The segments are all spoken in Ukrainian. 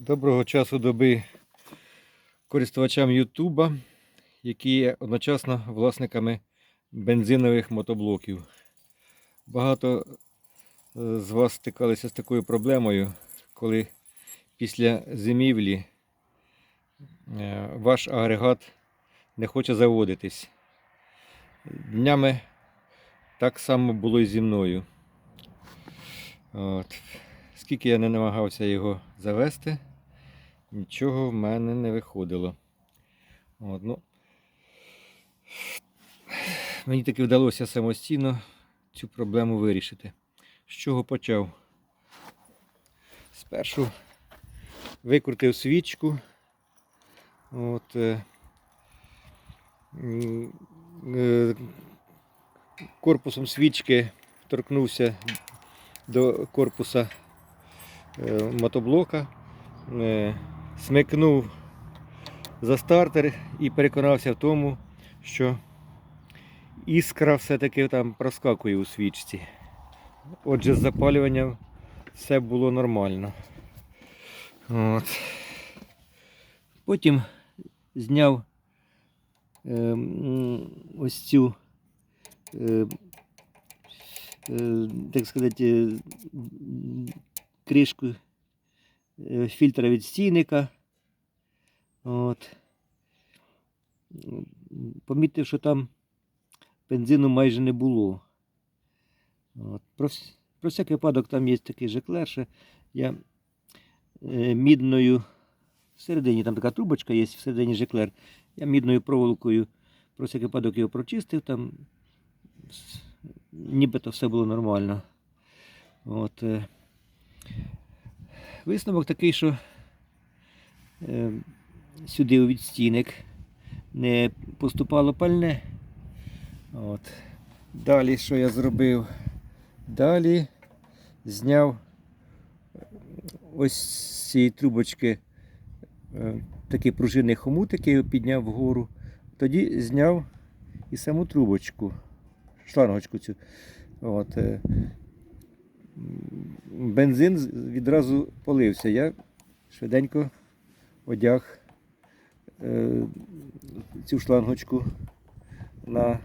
Доброго часу доби користувачам Ютуба, які є одночасно власниками бензинових мотоблоків. Багато е, з вас стикалися з такою проблемою, коли після зимівлі е, ваш агрегат не хоче заводитись. Днями так само було і зі мною. От. Скільки я не намагався його завести, нічого в мене не виходило. От, ну, мені таки вдалося самостійно цю проблему вирішити. З чого почав? Спершу викрутив свічку. От, е, е, корпусом свічки торкнувся до корпуса е, мотоблока, е, смикнув за стартер і переконався в тому, що іскра все-таки там проскакує у свічці. Отже, з запалюванням все було нормально. От. Потім зняв е, ось цю, е, е, так сказати, кришку е, фільтра від стійника. От. Помітив, що там бензину майже не було. От. Про, про всякий випадок там є такий жеклер, що я е, мідною всередині там така трубочка є, всередині жеклер. Я мідною проволокою про всякий випадок його прочистив, там нібито все було нормально. От, е, Висновок такий, що е, сюди у відстійник не поступало пальне. От. Далі що я зробив? Далі зняв ось з цієї трубочки е, такий пружинний хомут, який підняв вгору. Тоді зняв і саму трубочку, шлангочку цю. От, е, бензин відразу полився. Я швиденько одяг е, цю шлангочку на,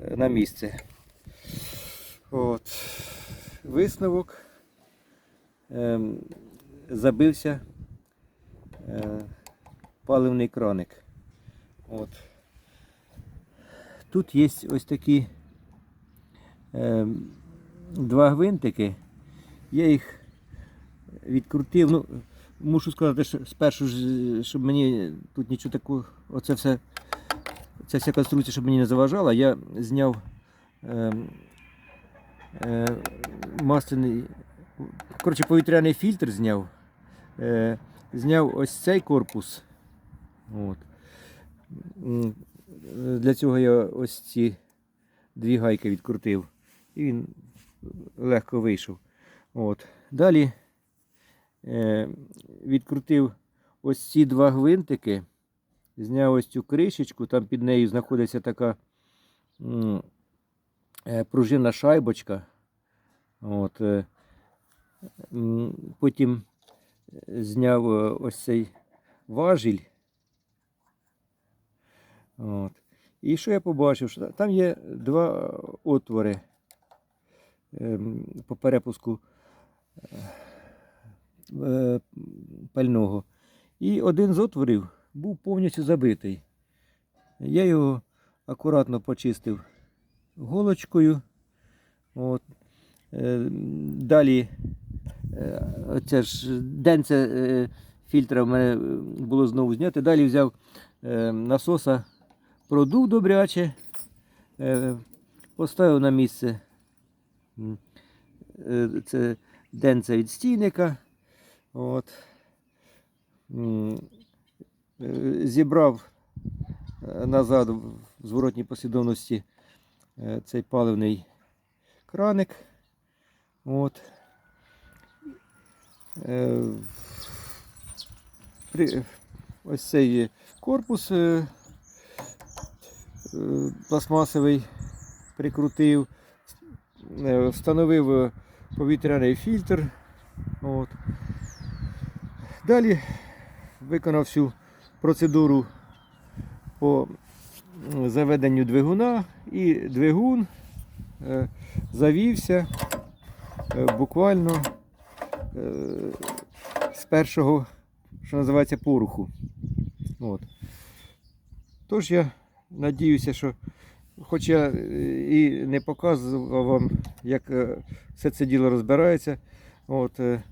е, на місце. От. Висновок ем, забився е, паливний краник. От. Тут є ось такі два гвинтики. Я їх відкрутив. Ну, мушу сказати, що спершу щоб мені тут нічого такого, оце все, ця вся конструкція, щоб мені не заважала, я зняв е, е, масляний, коротше, повітряний фільтр зняв. Е, зняв ось цей корпус. От. Для цього я ось ці дві гайки відкрутив. І він легко вийшов. От. Далі е, відкрутив ось ці два гвинтики, зняв ось цю кришечку, там під нею знаходиться така е, пружинна шайбочка. От, е, потім зняв е, ось цей важіль. От. І що я побачив? Там є два отвори по перепуску е, пального. І один з отворів був повністю забитий. Я його акуратно почистив голочкою. От. Е, Далі е, оце ж денце е, фільтра в мене е, було знову знято. Далі взяв е, насоса, продув добряче, е, поставив на місце. Е, Це денце від стійника. От. Е, Зібрав е, назад в зворотній послідовності цей паливний краник. От. При- Ось цей корпус пластмасовий прикрутив, встановив е, повітряний фільтр. От. Далі виконав всю процедуру по заведенню двигуна і двигун е, завівся е, буквально е, з першого, що називається, поруху. От. Тож я надіюся, що хоч я е, і не показував вам, як е, все це діло розбирається, от, е,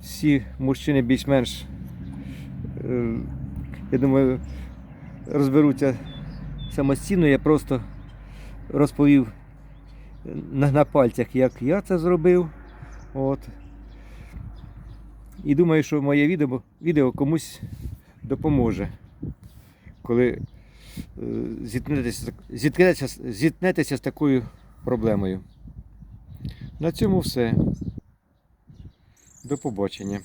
всі мужчини більш-менш, я думаю, розберуться самостійно. Я просто розповів на, пальцях, як я це зробив. От. І думаю, що моє відео, відео комусь допоможе, коли зіткнетеся, зіткнетеся, зіткнетеся з такою проблемою. На цьому все. До побачення.